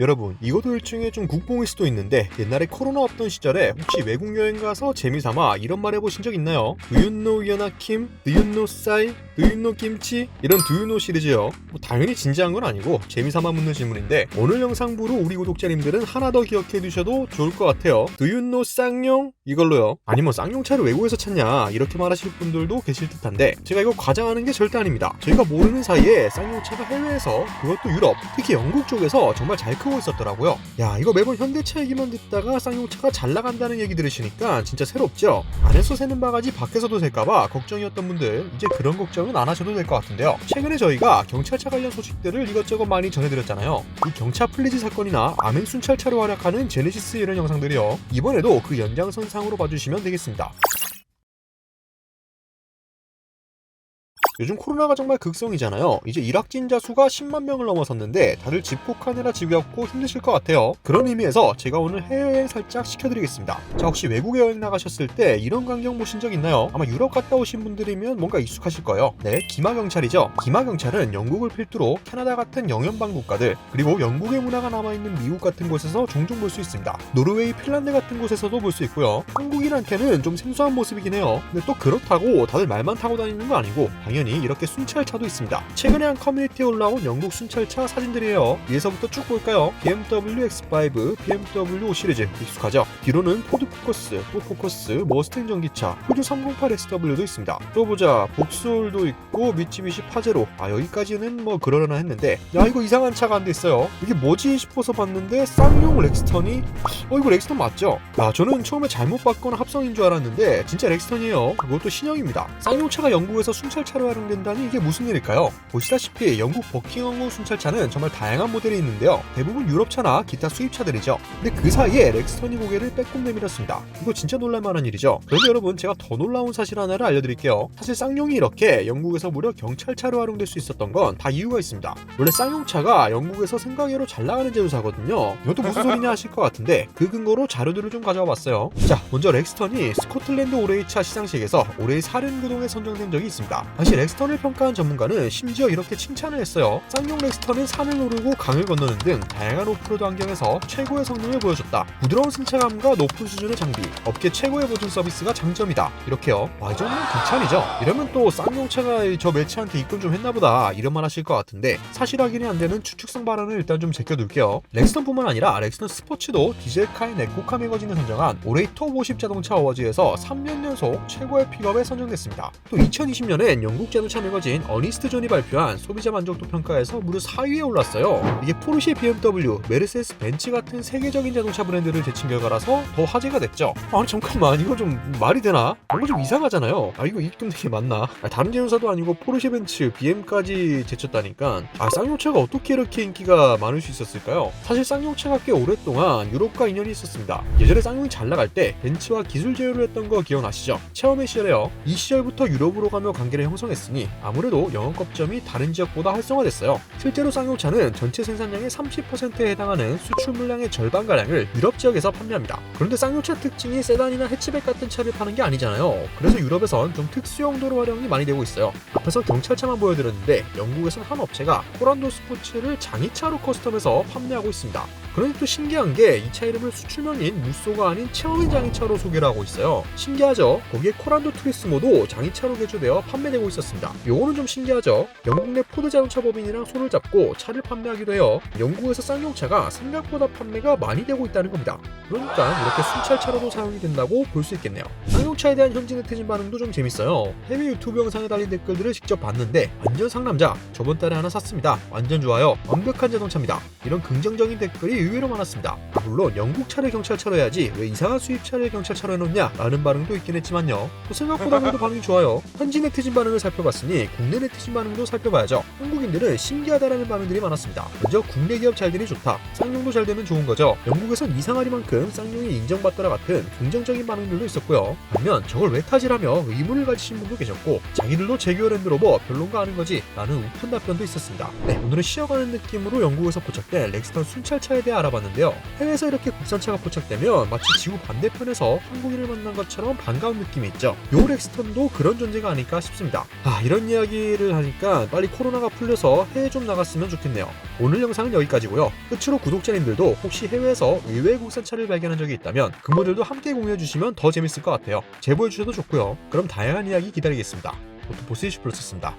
여러분 이것도 일종의 좀 국뽕일 수도 있는데 옛날에 코로나 없던 시절에 혹시 외국 여행 가서 재미삼아 이런 말 해보신 적 있나요? Know 싸이? Do you know 김치? 이런 know 시리즈요 뭐 당연히 진지한 건 아니고 재미삼아 묻는 질문인데 오늘 영상부로 우리 구독자님들은 하나 더 기억해 두셔도 좋을 것 같아요 know 쌍용? 이걸로요 아니 뭐 쌍용차를 외국에서 찾냐 이렇게 말하실 분들도 계실 듯한데 제가 이거 과장하는 게 절대 아닙니다 저희가 모르는 사이에 쌍용차가 해외에서 그것도 유럽 특히 영국 쪽에서 정말 잘 크고 있었더라고요. 야 이거 매번 현대차 얘기만 듣다가 쌍용차가 잘 나간다는 얘기 들으시니까 진짜 새롭죠? 안에서 새는 바가지 밖에서도 셀까봐 걱정이었던 분들 이제 그런 걱정은 안 하셔도 될 것 같은데요. 최근에 저희가 경찰차 관련 소식들을 이것저것 많이 전해드렸잖아요. 이 경차 플리즈 사건이나 암행 순찰차로 활약하는 제네시스 이런 영상들이요. 이번에도 그 연장선상으로 봐주시면 되겠습니다 요즘 코로나가 정말 극성이잖아요. 이제 일확진자 수가 10만 명을 넘어섰는데 다들 집콕하느라 지겹고 힘드실 것 같아요. 그런 의미에서 제가 오늘 해외여행 살짝 시켜드리겠습니다. 자 혹시 외국에 여행 나가셨을 때 이런 광경 보신 적 있나요? 아마 유럽 갔다 오신 분들이면 뭔가 익숙하실 거예요. 네, 기마경찰이죠. 기마경찰은 영국을 필두로 캐나다 같은 영연방 국가들 그리고 영국의 문화가 남아있는 미국 같은 곳에서 종종 볼 수 있습니다. 노르웨이, 핀란드 같은 곳에서도 볼 수 있고요. 한국인한테는 좀 생소한 모습이긴 해요. 근데 또 그렇다고 다들 말만 타고 다니는 거 아니고 당연히 이렇게 순찰차도 있습니다. 최근에 한 커뮤니티에 올라온 영국 순찰차 사진들이에요. 위에서부터 쭉 볼까요? BMW X5, BMW 5 시리즈 익숙하죠? 뒤로는 포드 포커스, 또 포커스, 머스탱 전기차, 푸드 308SW도 있습니다. 또 보자, 복솔도 있고 미츠비시 파제로. 아 여기까지는 뭐 그러려나 했는데 야 이거 이상한 차가 한대 있어요. 이게 뭐지 싶어서 봤는데 쌍용 렉스턴이 어 이거 렉스턴 맞죠? 아 저는 처음에 잘못 봤거나 합성인 줄 알았는데 진짜 렉스턴이에요. 그것도 신형입니다. 쌍용차가 영국에서 순찰차로 활용된다니 이게 무슨 일일까요? 보시다시피 영국 버킹엄호 순찰차는 정말 다양한 모델이 있는데요. 대부분 유럽차나 기타 수입차들이죠. 근데 그 사이에 렉스턴이 고개를 빼꼼 내밀었습니다. 이거 진짜 놀랄만한 일이죠. 그런데 여러분 제가 더 놀라운 사실 하나를 알려드릴게요. 사실 쌍용이 이렇게 영국에서 무려 경찰차로 활용될 수 있었던 건 다 이유가 있습니다. 원래 쌍용차가 영국에서 생각외로 잘 나가는 제조사거든요. 이것도 무슨 소리냐 하실 것 같은데 그 근거로 자료들을 좀 가져와 봤어요. 자, 먼저 렉스턴이 스코틀랜드 올해이차 시상식에서 올해의 사륜구동에 선정된 적이 있습니다. 당시 렉스턴을 평가한 전문가는 심지어 이렇게 칭찬을 했어요. 쌍용 렉스턴은 산을 오르고 강을 건너는 등 다양한 오프로드 환경에서 최고의 성능을 보여줬다. 부드러운 승차감과 높은 수준의 장비, 업계 최고의 보증 서비스가 장점이다. 이렇게요. 와, 이 정도면 극찬이죠. 이러면 또 쌍용차가 저 매치한테 입금 좀 했나보다 이런 말 하실 것 같은데 사실 확인이 안 되는 추측성 발언을 일단 좀 제껴둘게요. 렉스턴뿐만 아니라 렉스턴 스포츠도 디젤카인 에코카 매거진에 선정한 올해의 톱50 자동차 어워즈에서 3년 연속 최고의 픽업에 선정됐습니다. 또 2020년엔 영국 자동차 매거진 어니스트 존이 발표한 소비자 만족도 평가에서 무려 4위에 올랐어요. 이게 포르쉐, BMW, 메르세스 벤츠 같은 세계적인 자동차 브랜드를 제친 결과라서 더 화제가 됐죠. 아니 잠깐만 이거 좀 말이 되나? 뭔가 좀 이상하잖아요. 아 이거 입금 되게 맞나? 아, 다른 제조사도 아니고 포르쉐, 벤츠, BM까지 제쳤다니까 아 쌍용차가 어떻게 이렇게 인기가 많을 수 있었을까요? 사실 쌍용차가 꽤 오랫동안 유럽과 인연이 있었습니다. 예전에 쌍용이 잘 나갈 때 벤츠와 기술 제휴를 했던 거 기억나시죠? 체험의 시절에요. 이 시절부터 유럽으로 가며 관계를 형성했 으니 아무래도 영업업점이 다른 지역보다 활성화됐어요. 실제로 쌍용차는 전체 생산량의 30%에 해당하는 수출 물량의 절반가량을 유럽 지역에서 판매합니다. 그런데 쌍용차 특징이 세단이나 해치백 같은 차를 파는 게 아니잖아요. 그래서 유럽에선 좀 특수 용도로 활용이 많이 되고 있어요. 앞에서 경찰차만 보여드렸는데 영국에선 한 업체가 코란도 스포츠를 장의차로 커스텀해서 판매하고 있습니다. 그런데 또 신기한 게 이 차 이름을 수출명인 무쏘가 아닌 체험인 장의차로 소개를 하고 있어요. 신기하죠? 거기에 코란도 투리스모도 장의차로 개조되어 판매되고 있었습니다. 요거는 좀 신기하죠? 영국 내 포드 자동차 법인이랑 손을 잡고 차를 판매하기도 해요. 영국에서 쌍용차가 생각보다 판매가 많이 되고 있다는 겁니다. 그러니까 이렇게 순찰차로도 사용이 된다고 볼 수 있겠네요. 쌍용차에 대한 현지 네티즌 반응도 좀 재밌어요. 해외 유튜브 영상에 달린 댓글들을 직접 봤는데 완전 상남자 저번 달에 하나 샀습니다. 완전 좋아요. 완벽한 자동차입니다. 이런 긍정적인 댓글이 의외로 많았습니다. 물론 영국 차를 경찰차로 해야지 왜 이상한 수입차를 경찰차로 해놓냐 라는 반응도 있긴 했지만요. 또 생각보다 그래도 반응이 좋아요. 현지 네티즌 반응을 살펴봤으니 국내 네티즌 반응도 살펴봐야죠. 한국인들은 신기하다라는 반응들이 많았습니다. 먼저 국내 기업 잘 되니 좋다. 쌍용도 잘 되면 좋은 거죠. 영국에선 이상하리만큼 쌍용이 인정받더라 같은 긍정적인 반응들도 있었고요. 반면 저걸 왜 타지라며 의문을 가지신 분도 계셨고 자기들도 제규어 랜드로버 별론가 하는 거지 라는 우픈 답변도 있었습니다. 네, 오늘은 쉬어가는 느낌으로 영국에서 포착된 렉스턴 순찰차에 대한 자세히 알아봤는데요. 해외에서 이렇게 국산차가 포착되면 마치 지구 반대편에서 한국인을 만난 것처럼 반가운 느낌이 있죠. 요 렉스턴도 그런 존재가 아닐까 싶습니다. 아 이런 이야기를 하니까 빨리 코로나가 풀려서 해외 좀 나갔으면 좋겠네요. 오늘 영상은 여기까지고요. 끝으로 구독자님들도 혹시 해외에서 의외의 국산차를 발견한 적이 있다면 그 모델도 함께 공유해 주시면 더 재밌을 것 같아요. 제보해 주셔도 좋고요. 그럼 다양한 이야기 기다리겠습니다. 오토포스 20 플러스였습니다.